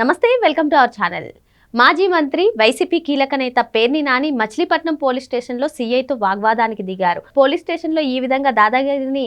నమస్తే welcome to our channel. మాజీ మంత్రి వైసీపీ కీలక నేత పేర్ని నాని మచిలీపట్నం పోలీస్ స్టేషన్లో సీఐతో వాగ్వాదానికి దిగారు. పోలీస్ స్టేషన్లో ఈ విధంగా దాదాగిరిని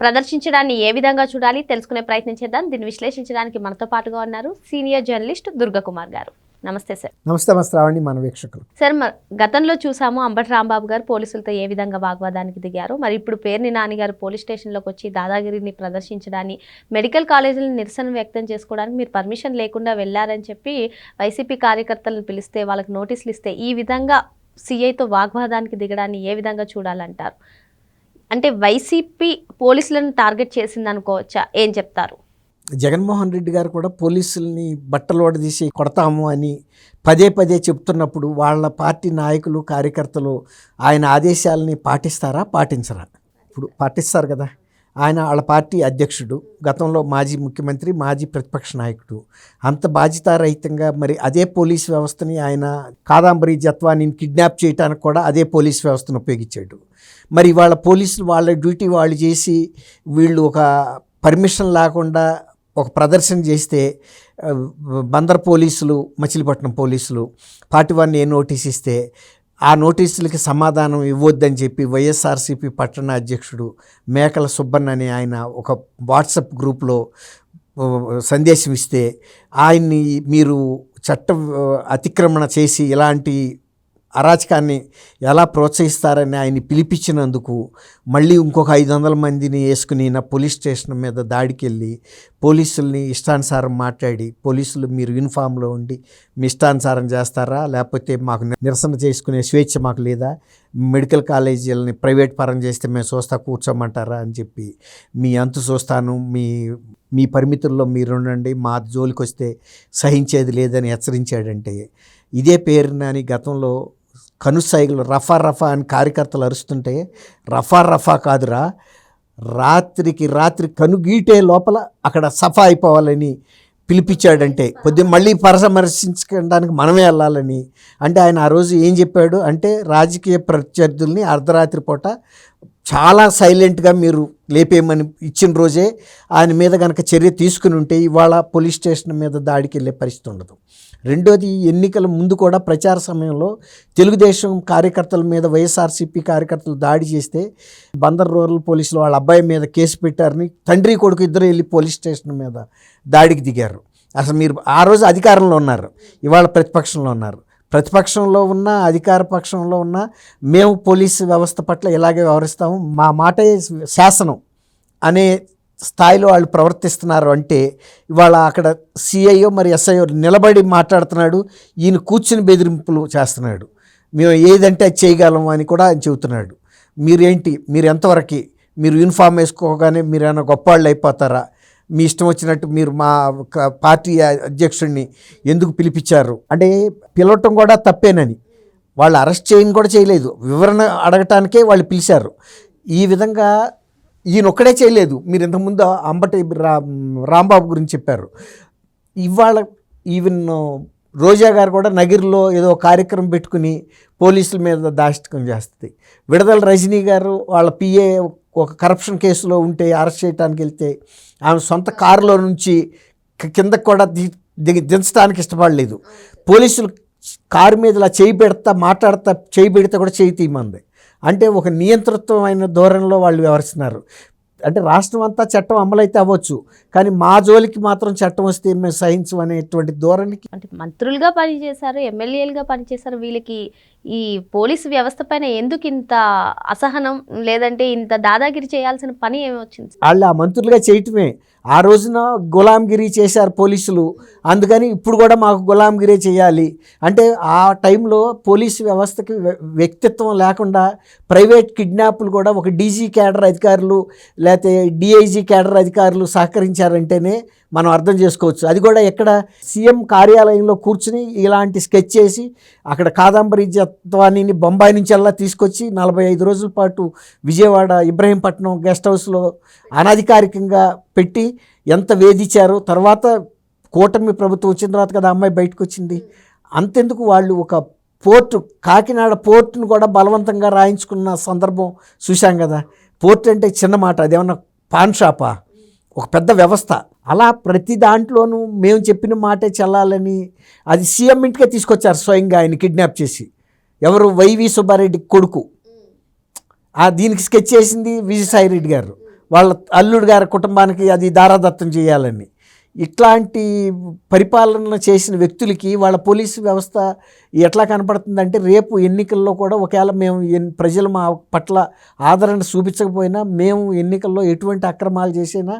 ప్రదర్శించడాన్ని ఏ విధంగా చూడాలి తెలుసుకునే ప్రయత్నం చేద్దాం. దీన్ని విశ్లేషించడానికి మనతో పాటుగా ఉన్నారు సీనియర్ జర్నలిస్ట్ దుర్గకుమార్ గారు. నమస్తే సార్. నమస్తే రావండి మన వీక్షకులు. సార్ గతంలో చూసాము అంబటి రాంబాబు గారు పోలీసులతో ఏ విధంగా వాగ్వాదానికి దిగారు మరి ఇప్పుడు పేర్ని నాని గారు పోలీస్ స్టేషన్లోకి వచ్చి దాదాగిరిని ప్రదర్శించడాన్ని మెడికల్ కాలేజీలను నిరసన వ్యక్తం చేసుకోవడానికి మీరు పర్మిషన్ లేకుండా వెళ్ళారని చెప్పి వైసీపీ కార్యకర్తలను పిలిస్తే వాళ్ళకి నోటీసులు ఇస్తే ఈ విధంగా సిఐతో వాగ్వాదానికి దిగడాన్ని ఏ విధంగా చూడాలంటారు? అంటే వైసీపీ పోలీసులను టార్గెట్ చేసింది అనుకోవచ్చా ఏం చెప్తారు? జగన్మోహన్ రెడ్డి గారు కూడా పోలీసుల్ని బట్టలోడ తీసి కొడతాము అని పదే పదే చెప్తున్నప్పుడు వాళ్ళ పార్టీ నాయకులు కార్యకర్తలు ఆయన ఆదేశాలని పాటిస్తారా పాటించరా? ఇప్పుడు పాటిస్తారు కదా. ఆయన వాళ్ళ పార్టీ అధ్యక్షుడు గతంలో మాజీ ముఖ్యమంత్రి మాజీ ప్రతిపక్ష నాయకుడు. అంత బాధ్యతారహితంగా మరి అదే పోలీస్ వ్యవస్థని ఆయన కాదాంబరి జత్వాని కిడ్నాప్ చేయడానికి కూడా అదే పోలీస్ వ్యవస్థను ఉపయోగించాడు. మరి వాళ్ళ పోలీసులు వాళ్ళ డ్యూటీ వాళ్ళు చేసి వీళ్ళు ఒక పర్మిషన్ లేకుండా ఒక ప్రదర్శన చేస్తే బందర్ పోలీసులు మచిలీపట్నం పోలీసులు పార్టీ వన్ ఏ నోటీస్ ఇస్తే ఆ నోటీసులకి సమాధానం ఇవ్వద్దని చెప్పి వైఎస్ఆర్సీపీ పట్టణ అధ్యక్షుడు మేకల సుబ్బన్న అనే ఆయన ఒక వాట్సప్ గ్రూప్లో సందేశం ఇస్తే ఆయన్ని మీరు చట్ట అతిక్రమణ చేసి ఇలాంటి అరాచకాన్ని ఎలా ప్రోత్సహిస్తారని ఆయన పిలిపించినందుకు మళ్ళీ ఇంకొక ఐదు వందల మందిని వేసుకుని నా పోలీస్ స్టేషన్ మీద దాడికి వెళ్ళి పోలీసుల్ని ఇష్టానుసారం మాట్లాడి పోలీసులు మీరు యూనిఫామ్లో ఉండి మీ ఇష్టానుసారం చేస్తారా? లేకపోతే మాకు నిరసన చేసుకునే స్వేచ్ఛ మాకు లేదా? మెడికల్ కాలేజీలని ప్రైవేట్ పరం చేస్తే మేము చూస్తా కూర్చోమంటారా అని చెప్పి మీ అంతు చూస్తాను. మీ మీ పరిమితుల్లో మీరు ఉండండి. మా జోలికి వస్తే సహించేది లేదని హెచ్చరించాడంటే ఇదే పేరు నాని గతంలో కనుసైగులు రఫా రఫా అని కార్యకర్తలు అరుస్తుంటే రఫా రఫా కాదురా రాత్రికి రాత్రి కనుగీటే లోపల అక్కడ సఫా అయిపోవాలని పిలిపించాడంటే కొద్ది మళ్ళీ పరామర్శించడానికి మనమే వెళ్ళాలని. అంటే ఆయన ఆ రోజు ఏం చెప్పాడు అంటే రాజకీయ ప్రత్యర్థుల్ని అర్ధరాత్రి పూట చాలా సైలెంట్గా మీరు లేపేయమని ఇచ్చిన రోజే ఆయన మీద కనుక చర్య తీసుకుని ఉంటే ఇవాళ పోలీస్ స్టేషన్ మీద దాడికి వెళ్ళే పరిస్థితి ఉండదు. రెండోది ఎన్నికల ముందు కూడా ప్రచార సమయంలో తెలుగుదేశం కార్యకర్తల మీద వైఎస్ఆర్సీపీ కార్యకర్తలు దాడి చేస్తే బందర్ రూరల్ పోలీసులు వాళ్ళ అబ్బాయి మీద కేసు పెట్టారని తండ్రి కొడుకు ఇద్దరు వెళ్ళి పోలీస్ స్టేషన్ మీద దాడికి దిగారు. అసలు మీరు ఆ రోజు అధికారంలో ఉన్నారు. ఇవాళ ప్రతిపక్షంలో ఉన్నారు. ప్రతిపక్షంలో ఉన్న అధికార పక్షంలో ఉన్న మేము పోలీసు వ్యవస్థ పట్ల ఇలాగే వ్యవహరిస్తాము. మా మాటే శాసనం అనే స్థాయిలో వాళ్ళు ప్రవర్తిస్తున్నారు అంటే ఇవాళ అక్కడ సిఐఓ మరి ఎస్ఐఓ నిలబడి మాట్లాడుతున్నాడు. ఈయన కూర్చుని బెదిరింపులు చేస్తున్నాడు. మేము ఏదంటే అది చేయగలం అని కూడా ఆయన చెబుతున్నాడు. మీరేంటి? మీరు ఎంతవరకు? మీరు యూనిఫామ్ వేసుకోగానే మీరు ఏమైనా గొప్పవాళ్ళు అయిపోతారా? మీ ఇష్టం వచ్చినట్టు మీరు మా పార్టీ అధ్యక్షుడిని ఎందుకు పిలిపించారు? అంటే పిలవటం కూడా తప్పేనని. వాళ్ళు అరెస్ట్ చేయని కూడా చేయలేదు. వివరణ అడగటానికే వాళ్ళు పిలిచారు. ఈ విధంగా ఈయన ఒక్కడే చేయలేదు. మీరు ఇంతకుముందు అంబటి రా రాంబాబు గురించి చెప్పారు. ఇవాళ ఈవెన్ రోజా గారు కూడా నగిరిలో ఏదో కార్యక్రమం పెట్టుకుని పోలీసుల మీద దాష్టికం చేస్తుంది. విడదల రజనీ గారు వాళ్ళ పిఏ ఒక కరప్షన్ కేసులో ఉంటే అరెస్ట్ చేయడానికి వెళ్తే ఆమె సొంత కారులో నుంచి కి- కిందకు కూడా ది- దిగి దించడానికి ఇష్టపడలేదు. పోలీసులు కారు మీద ఇలా చేయి పెడతా మాట్లాడతా చేయి పెడితే కూడా చేయి తీయమంది. అంటే ఒక నియంతృత్వమైన ధోరణిలో వాళ్ళు వ్యవహరిస్తున్నారు. అంటే రాష్ట్రం అంతా చట్టం అమలైతే అవ్వచ్చు కానీ మా జోలికి మాత్రం చట్టం వస్తే మేము సహించం అనేటువంటి ధోరణికి అంటే మంత్రులుగా పనిచేశారు ఎమ్మెల్యేలుగా పనిచేశారు వీళ్ళకి ఈ పోలీసు వ్యవస్థ పైన ఎందుకు ఇంత అసహనం? లేదంటే ఇంత దాదాగిరి చేయాల్సిన పని ఏమి వచ్చింది వాళ్ళు ఆ మంత్రులుగా చేయటమే. ఆ రోజున గులాంగిరి చేశారు పోలీసులు. అందుకని ఇప్పుడు కూడా మాకు గులాంగిరి చేయాలి. అంటే ఆ టైంలో పోలీసు వ్యవస్థకి వ్య- వ్యక్తిత్వం లేకుండా ప్రైవేట్ కిడ్నాప్లు కూడా ఒక డీజీ క్యాడర్ అధికారులు లేకపోతే డిఐజీ క్యాడర్ అధికారులు సహకరించారంటేనే మనం అర్థం చేసుకోవచ్చు. అది కూడా ఎక్కడ సీఎం కార్యాలయంలో కూర్చుని ఇలాంటి స్కెచ్ చేసి అక్కడ కాదంబరి జత్వాణిని బొంబాయి నుంచి అలా తీసుకొచ్చి నలభై ఐదు రోజుల పాటు విజయవాడ ఇబ్రహీంపట్నం గెస్ట్ హౌస్లో అనధికారికంగా పెట్టి ఎంత వేధించారో తర్వాత కూటమి ప్రభుత్వం వచ్చిన తర్వాత కదా అమ్మాయి బయటకు వచ్చింది అంతెందుకు వాళ్ళు ఒక పోర్టు కాకినాడ పోర్టును కూడా బలవంతంగా రాయించుకున్న సందర్భం చూశాం కదా. పోర్ట్ అంటే చిన్న మాట అదేమన్నా పాన్ షాపా? ఒక పెద్ద వ్యవస్థ. అలా ప్రతి దాంట్లోనూ మేము చెప్పిన మాటే చల్లాలని అది సీఎం ఇంటికే తీసుకొచ్చారు స్వయంగా ఆయన కిడ్నాప్ చేసి. ఎవరు వైవి సుబ్బారెడ్డి కొడుకు. ఆ దీనికి స్కెచ్ చేసింది విజయసాయిరెడ్డి గారు. వాళ్ళ అల్లుడు గారి కుటుంబానికి అది దారాదత్తం చేయాలని. ఇట్లాంటి పరిపాలన చేసిన వ్యక్తులకి వాళ్ళ పోలీసు వ్యవస్థ ఎట్లా కనపడుతుందంటే రేపు ఎన్నికల్లో కూడా ఒకవేళ మేము ప్రజలు మా పట్ల ఆదరణ చూపించకపోయినా మేము ఎన్నికల్లో ఎటువంటి అక్రమాలు చేసినా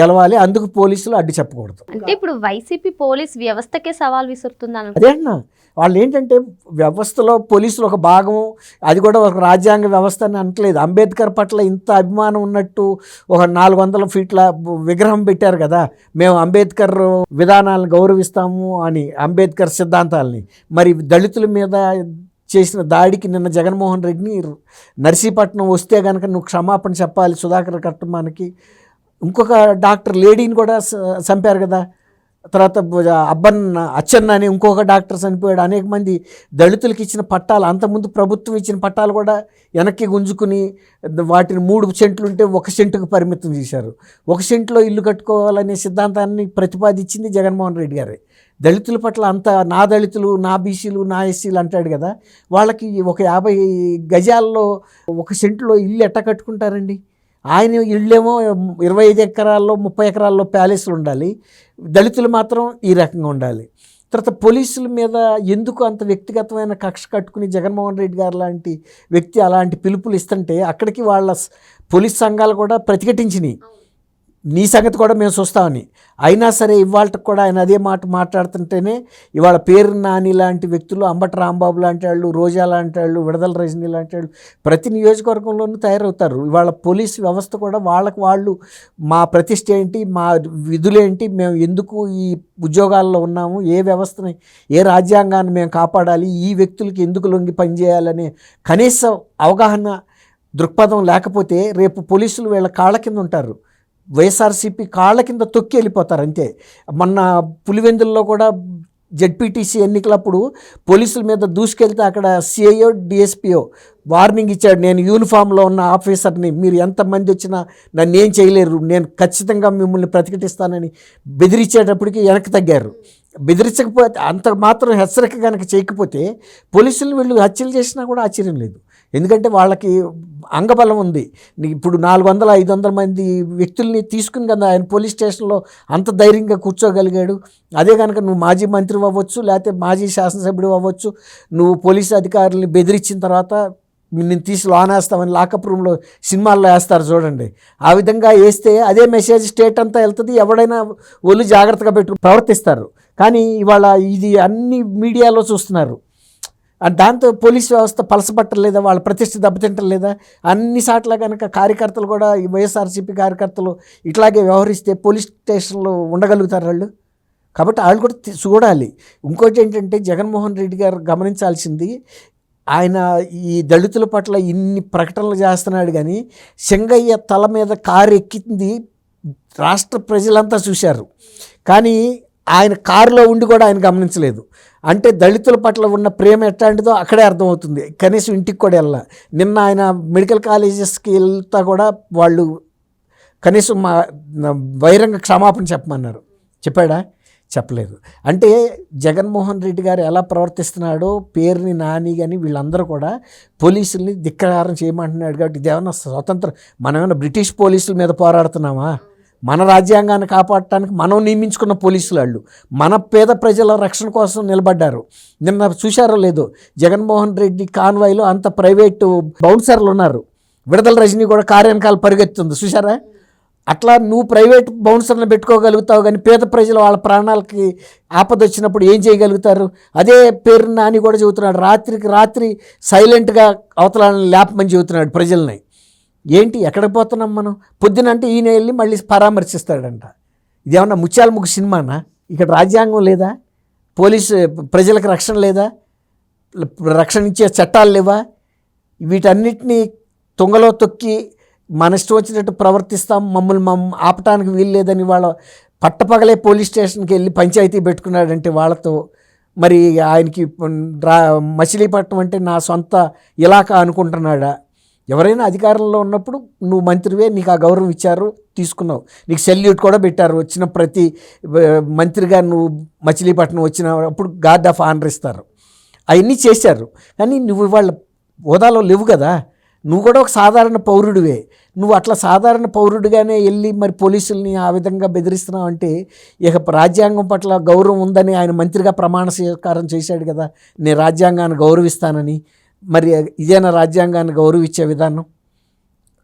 గెలవాలి. అందుకు పోలీసులు అడ్డు చెప్పకూడదు. అంటే ఇప్పుడు వైసీపీ పోలీస్ వ్యవస్థకే సవాల్ విసురుతుందని. అదే అన్న. వాళ్ళు ఏంటంటే వ్యవస్థలో పోలీసులు ఒక భాగం అది కూడా ఒక రాజ్యాంగ వ్యవస్థ అని అనట్లేదు. అంబేద్కర్ పట్ల ఇంత అభిమానం ఉన్నట్టు ఒక నాలుగు వందల ఫీట్ల విగ్రహం పెట్టారు కదా. మేము అంబేద్కర్ విధానాలను గౌరవిస్తాము అని అంబేద్కర్ సిద్ధాంతాలని. మరి దళితుల మీద చేసిన దాడికి నిన్న జగన్మోహన్ రెడ్డిని నర్సీపట్నం వస్తే కనుక నువ్వు క్షమాపణ చెప్పాలి సుధాకర్ కట్టమానికి. ఇంకొక డాక్టర్ లేడీని కూడా చంపారు కదా. తర్వాత అబ్బన్ అచ్చన్న అని ఇంకొక డాక్టర్ చనిపోయాడు. అనేక మంది దళితులకు ఇచ్చిన పట్టాలు అంతకుముందు ప్రభుత్వం ఇచ్చిన పట్టాలు కూడా వెనక్కి గుంజుకుని వాటిని మూడు సెంట్లు ఉంటే ఒక సెంటుకు పరిమితం చేశారు. ఒక సెంట్లో ఇల్లు కట్టుకోవాలనే సిద్ధాంతాన్ని ప్రతిపాదించింది జగన్మోహన్ రెడ్డి గారే. దళితుల పట్ల అంత నా దళితులు నా బీసీలు నా ఎస్సీలు అంటాడు కదా. వాళ్ళకి ఒక యాభై గజాల్లో ఒక సెంట్లో ఇల్లు ఎట్ట కట్టుకుంటారండి? ఆయన ఇళ్ళేమో ఇరవై ఐదు ఎకరాల్లో ముప్పై ఎకరాల్లో ప్యాలెస్లు ఉండాలి. దళితులు మాత్రం ఈ రకంగా ఉండాలి. తర్వాత పోలీసుల మీద ఎందుకు అంత వ్యక్తిగతమైన కక్ష కట్టుకుని జగన్మోహన్ రెడ్డి గారు లాంటి వ్యక్తి అలాంటి పిలుపులు ఇస్తుంటే అక్కడికి వాళ్ళ పోలీస్ సంఘాలు కూడా ప్రతిఘటించినాయి. నీ సంగతి కూడా మేము చూస్తామని. అయినా సరే ఇవాళ కూడా ఆయన అదే మాట మాట్లాడుతుంటేనే ఇవాళ పేరు నాని లాంటి వ్యక్తులు అంబటి రాంబాబు లాంటి వాళ్ళు రోజా లాంటి వాళ్ళు విడదల రజనీ లాంటి వాళ్ళు ప్రతి నియోజకవర్గంలోనూ తయారవుతారు. ఇవాళ పోలీస్ వ్యవస్థ కూడా వాళ్ళకి వాళ్ళు మా ప్రతిష్ట ఏంటి మా విధులేంటి మేము ఎందుకు ఈ ఉద్యోగాల్లో ఉన్నాము ఏ వ్యవస్థని ఏ రాజ్యాంగాన్ని మేము కాపాడాలి ఈ వ్యక్తులకి ఎందుకు లొంగి పనిచేయాలనే కనీస అవగాహన దృక్పథం లేకపోతే రేపు పోలీసులు వీళ్ళ కాళ్ళ కింద ఉంటారు. వైఎస్ఆర్సీపీ కాళ్ళ కింద తొక్కి వెళ్ళిపోతారు అంతే. మొన్న పులివెందుల్లో కూడా జడ్పీటీసీ ఎన్నికలప్పుడు పోలీసుల మీద దూసుకెళ్తే అక్కడ సిఐఓ డిఎస్పిఓ వార్నింగ్ ఇచ్చాడు నేను యూనిఫామ్లో ఉన్న ఆఫీసర్ని మీరు ఎంతమంది వచ్చినా నన్ను ఏం చేయలేరు నేను ఖచ్చితంగా మిమ్మల్ని ప్రతిఘటిస్తానని బెదిరించేటప్పటికి వెనక్కి తగ్గారు. బెదిరించకపోతే అంత మాత్రం హెచ్చరిక కనుక చేయకపోతే పోలీసులు వీళ్ళు హత్యలు చేసినా కూడా ఆశ్చర్యం లేదు. ఎందుకంటే వాళ్ళకి అంగబలం ఉంది. ఇప్పుడు నాలుగు వందల ఐదు వందల మంది వ్యక్తుల్ని తీసుకుని కదా ఆయన పోలీస్ స్టేషన్లో అంత ధైర్యంగా కూర్చోగలిగాడు. అదే కనుక నువ్వు మాజీ మంత్రి అవ్వచ్చు లేకపోతే మాజీ శాసనసభ్యుడు అవ్వచ్చు నువ్వు పోలీస్ అధికారుల్ని బెదిరించిన తర్వాత నేను తీసి లోన్ వేస్తామని లాకప్ రూమ్లో సినిమాల్లో వేస్తారు చూడండి. ఆ విధంగా వేస్తే అదే మెసేజ్ స్టేట్ అంతా వెళ్తుంది ఎవడైనా ఒళ్ళు జాగ్రత్తగా పెట్టు ప్రవర్తిస్తారు. కానీ ఇవాళ ఇది అన్ని మీడియాలో చూస్తున్నారు. దాంతో పోలీస్ వ్యవస్థ పలసపట్టలేదా వాళ్ళ ప్రతిష్ట దెబ్బతింటలేదా అన్ని సాట్ల కనుక కార్యకర్తలు కూడా ఈ వైఎస్ఆర్సీపీ కార్యకర్తలు ఇట్లాగే వ్యవహరిస్తే పోలీస్ స్టేషన్లో ఉండగలుగుతారు వాళ్ళు. కాబట్టి వాళ్ళు కూడా చూడాలి. ఇంకోటి ఏంటంటే జగన్మోహన్ రెడ్డి గారు గమనించాల్సింది ఆయన ఈ దళితుల పట్ల ఇన్ని ప్రకటనలు చేస్తున్నాడు కానీ సింగయ్య తల మీద కారు ఎక్కింది రాష్ట్ర ప్రజలంతా చూశారు. కానీ ఆయన కారులో ఉండి కూడా ఆయన గమనించలేదు. అంటే దళితుల పట్ల ఉన్న ప్రేమ ఎట్లాంటిదో అక్కడే అర్థమవుతుంది. కనీసం ఇంటికి కూడా వెళ్ళా. నిన్న ఆయన మెడికల్ కాలేజెస్కి వెళ్తా కూడా వాళ్ళు కనీసం మా బహిరంగ క్షమాపణ చెప్పమన్నారు. చెప్పాడా? చెప్పలేదు. అంటే జగన్మోహన్ రెడ్డి గారు ఎలా ప్రవర్తిస్తున్నాడో పేరుని నాని కానీ వీళ్ళందరూ కూడా పోలీసుల్ని ధిక్కరారం చేయమంటున్నాడు కాబట్టి ఇదేమన్నా స్వతంత్రం మనమేమన్నా బ్రిటిష్ పోలీసుల మీద పోరాడుతున్నామా? మన రాజ్యాంగాన్ని కాపాడటానికి మనం నియమించుకున్న పోలీసులు వాళ్ళు. మన పేద ప్రజల రక్షణ కోసం నిలబడ్డారు. నిన్న చూశారో లేదో జగన్మోహన్ రెడ్డి కాన్వాయ్లో అంత ప్రైవేటు బౌన్సర్లు ఉన్నారు. విడదల రజనీ కూడా కార్యానకాలు పరిగెత్తుంది. చూశారా? అట్లా నువ్వు ప్రైవేట్ బౌన్సర్ని పెట్టుకోగలుగుతావు కానీ పేద ప్రజలు వాళ్ళ ప్రాణాలకి ఆపద వచ్చినప్పుడు ఏం చేయగలుగుతారు? అదే పేరు నాని కూడా చెబుతున్నాడు రాత్రికి రాత్రి సైలెంట్గా అవతలని లేపమని చెబుతున్నాడు ప్రజల్ని. ఏంటి ఎక్కడికి పోతున్నాం మనం? పొద్దునంటే ఈయన వెళ్ళి మళ్ళీ పరామర్శిస్తాడంట. ఇదేమన్నా ముత్యాల ముగ్గు సినిమానా? ఇక్కడ రాజ్యాంగం లేదా? పోలీసు ప్రజలకు రక్షణ లేదా? రక్షణ ఇచ్చే చట్టాలు లేవా? వీటన్నిటినీ తుంగలో తొక్కి మన ఇష్టం వచ్చినట్టు ప్రవర్తిస్తాం మమ్మల్ని మమ్మ ఆపటానికి వీలు లేదని వాళ్ళ పట్టపగలే పోలీస్ స్టేషన్కి వెళ్ళి పంచాయతీ పెట్టుకున్నాడంటే వాళ్ళతో. మరి ఆయనకి రా మచిలీపట్నం అంటే నా సొంత ఇలాకా అనుకుంటున్నాడా? ఎవరైనా అధికారంలో ఉన్నప్పుడు నువ్వు మంత్రివే నీకు ఆ గౌరవం ఇచ్చారు తీసుకున్నావు. నీకు సెల్యూట్ కూడా పెట్టారు. వచ్చిన ప్రతి మంత్రిగా నువ్వు మచిలీపట్నం వచ్చిన అప్పుడు గార్డ్ ఆఫ్ ఆనర్ ఇస్తారు. అవన్నీ చేశారు. కానీ నువ్వు వాళ్ళ హోదాలో లేవు కదా. నువ్వు కూడా ఒక సాధారణ పౌరుడివే. నువ్వు అట్లా సాధారణ పౌరుడిగానే వెళ్ళి మరి పోలీసుల్ని ఆ విధంగా బెదిరిస్తున్నావు అంటే ఇక రాజ్యాంగం పట్ల గౌరవం ఉందని ఆయన మంత్రిగా ప్రమాణ స్వీకారం చేశాడు కదా. నేను రాజ్యాంగాన్ని గౌరవిస్తానని మరి ఇదేనా రాజ్యాంగాన్ని గౌరవించే విధానం?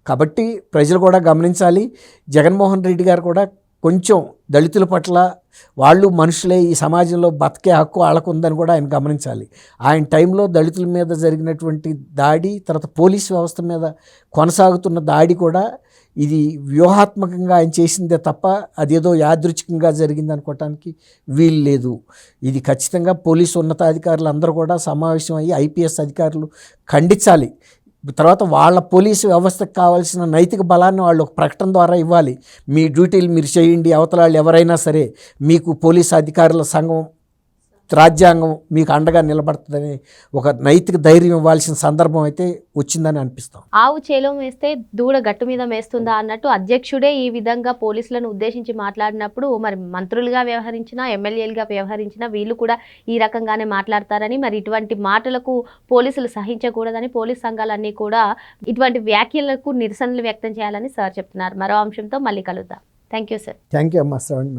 కాబట్టి ప్రజలు కూడా గమనించాలి. జగన్మోహన్ రెడ్డి గారు కూడా కొంచెం దళితుల పట్ల వాళ్ళు మనుషులే ఈ సమాజంలో బతికే హక్కు వాళ్ళకు ఉందని కూడా ఆయన గమనించాలి. ఆయన టైంలో దళితుల మీద జరిగినటువంటి దాడి తర్వాత పోలీస్ వ్యవస్థ మీద కొనసాగుతున్న దాడి కూడా ఇది వ్యూహాత్మకంగా ఆయన చేసిందే తప్ప అదేదో యాదృచ్ఛికంగా జరిగింది అనుకోవటానికి వీలు లేదు. ఇది ఖచ్చితంగా పోలీసు ఉన్నతాధికారులు అందరూ కూడా సమావేశం అయ్యి ఐపీఎస్ అధికారులు ఖండించాలి. తర్వాత వాళ్ళ పోలీసు వ్యవస్థకు కావాల్సిన నైతిక బలాన్ని వాళ్ళు ఒక ప్రకటన ద్వారా ఇవ్వాలి. మీ డ్యూటీలు మీరు చేయండి అవతల వాళ్ళు ఎవరైనా సరే మీకు పోలీసు అధికారుల సంఘం రాజ్యాంగం మీకు అండగా నిలబడుతుందని ఒక నైతిక ధైర్యం ఇవ్వాల్సిన సందర్భం అయితే వచ్చిందని అనిపిస్తాం. ఆవు చేలో మేస్తే దూడ గట్టు మీద మేస్తుందా అన్నట్టు అధ్యక్షుడే ఈ విధంగా పోలీసులను ఉద్దేశించి మాట్లాడినప్పుడు మరి మంత్రులుగా వ్యవహరించిన ఎమ్మెల్యేలుగా వ్యవహరించిన వీళ్ళు కూడా ఈ రకంగానే మాట్లాడతారని మరి ఇటువంటి మాటలకు పోలీసులు సహించకూడదని పోలీస్ సంఘాలన్నీ కూడా ఇటువంటి వ్యాఖ్యలకు నిరసనలు వ్యక్తం చేయాలని సార్ చెప్తున్నారు. మరో అంశంతో మళ్ళీ కలుద్దాం. Thank you sir. Thank you అమ్మా శ్రవణ్